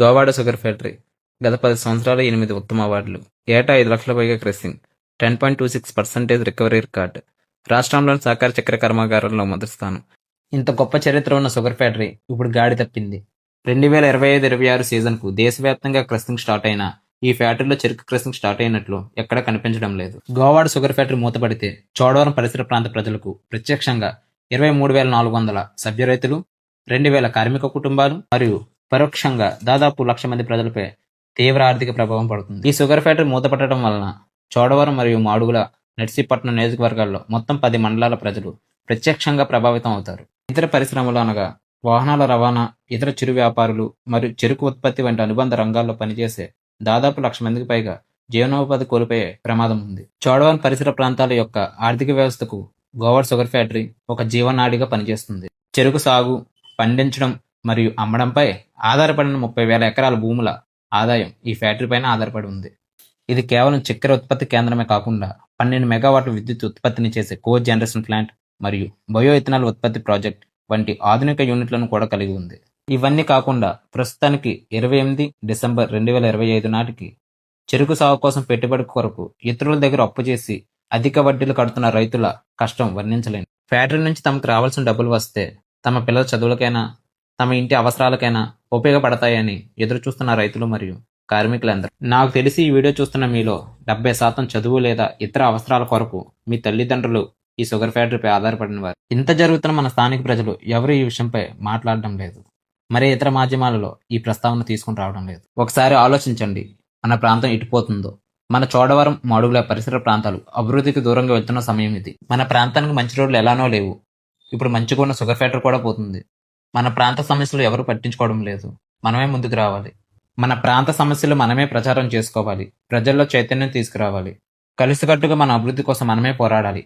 Govada sugar factory గత పది సంవత్సరాలు ఎనిమిది ఉత్తమ అవార్డులు. ఏటా ఐదు లక్షల పైగా crushing ten point two six percentage recovery record. రాష్ట్రంలోని సహకార చక్కెర కర్మాగారంలో మొదటి స్థానం. ఇంత గొప్ప చరిత్ర ఉన్న షుగర్ ఫ్యాక్టరీ ఇప్పుడు గాడి తప్పింది. రెండు వేల ఇరవై ఐదు ఇరవై ఆరు సీజన్కు దేశవ్యాప్తంగా క్రస్టింగ్ స్టార్ట్ అయినా ఈ ఫ్యాక్టరీలో చెరుకు క్రస్టింగ్ స్టార్ట్ అయినట్లు ఎక్కడా కనిపించడం లేదు. గోవాడ షుగర్ ఫ్యాక్టరీ మూతపడితే చోడవరం పరిసర ప్రాంత ప్రజలకు ప్రత్యక్షంగా ఇరవై మూడు వేల నాలుగు వందల సభ్య రైతులు రెండు వేల కార్మిక కుటుంబాలు మరియు పరోక్షంగా దాదాపు లక్ష మంది ప్రజలపై తీవ్ర ఆర్థిక ప్రభావం పడుతుంది. ఈ షుగర్ ఫ్యాక్టరీ మూతపట్టడం వలన చోడవరం మరియు మాడుగుల నర్సీపట్నం నియోజకవర్గాల్లో మొత్తం పది మండలాల ప్రజలు ప్రత్యక్షంగా ప్రభావితం అవుతారు. ఇతర పరిశ్రమలు అనగా వాహనాల రవాణా ఇతర చిరు వ్యాపారులు మరియు చెరుకు ఉత్పత్తి వంటి అనుబంధ రంగాల్లో పనిచేసే దాదాపు లక్ష మందికి పైగా జీవనోపాధి కోల్పోయే ప్రమాదం ఉంది. చోడవరం పరిసర ప్రాంతాల యొక్క ఆర్థిక వ్యవస్థకు గోవర్ షుగర్ ఫ్యాక్టరీ ఒక జీవనాడిగా పనిచేస్తుంది. చెరుకు సాగు పండించడం మరియు అమ్మడంపై ఆధారపడిన ముప్పై వేల ఎకరాల భూముల ఆదాయం ఈ ఫ్యాక్టరీ పైన ఆధారపడి ఉంది. ఇది కేవలం చక్కెర ఉత్పత్తి కేంద్రమే కాకుండా పన్నెండు మెగావాట్ల విద్యుత్ ఉత్పత్తిని చేసే కో జనరేషన్ ప్లాంట్ మరియు బయో ఇథనాల్ ఉత్పత్తి ప్రాజెక్ట్ వంటి ఆధునిక యూనిట్లను కూడా కలిగి ఉంది. ఇవన్నీ కాకుండా ప్రస్తుతానికి ఇరవై ఎనిమిది డిసెంబర్ రెండు వేల ఇరవై ఐదు నాటికి చెరుకు సాగు కోసం పెట్టుబడి కొరకు ఇతరుల దగ్గర అప్పు చేసి అధిక వడ్డీలు కడుతున్న రైతుల కష్టం వర్ణించలేను ఫ్యాక్టరీ నుంచి తమకు రావాల్సిన డబ్బులు వస్తే తమ పిల్లల చదువులకైనా తమ ఇంటి అవసరాలకైనా ఉపయోగపడతాయని ఎదురుచూస్తున్న రైతులు మరియు కార్మికులందరూ. నాకు తెలిసి ఈ వీడియో చూస్తున్న మీలో డెబ్బై శాతం చదువు లేదా ఇతర అవసరాల కొరకు మీ తల్లిదండ్రులు ఈ షుగర్ ఫ్యాక్టరీపై ఆధారపడిన వారు. ఇంత జరుగుతున్న మన స్థానిక ప్రజలు ఎవరు ఈ విషయంపై మాట్లాడడం లేదు. మరి ఇతర మాధ్యమాలలో ఈ ప్రస్తావన తీసుకుని రావడం లేదు. ఒకసారి ఆలోచించండి. మన ప్రాంతం ఇటుపోతుందో మన చోడవరం మాడుగుల పరిసర ప్రాంతాలు అభివృద్ధికి దూరంగా వెళ్తున్న సమయం ఇది. మన ప్రాంతానికి మంచి రోడ్లు ఎలానో లేవు. ఇప్పుడు మంచిగా ఉన్న షుగర్ ఫ్యాక్టరీ కూడా పోతుంది. మన ప్రాంత సమస్యలు ఎవరు పట్టించుకోవడం లేదు. మనమే ముందుకు రావాలి. మన ప్రాంత సమస్యలు మనమే ప్రచారం చేసుకోవాలి. ప్రజల్లో చైతన్యం తీసుకురావాలి. కలిసికట్టుగా మన అభివృద్ధి కోసం మనమే పోరాడాలి.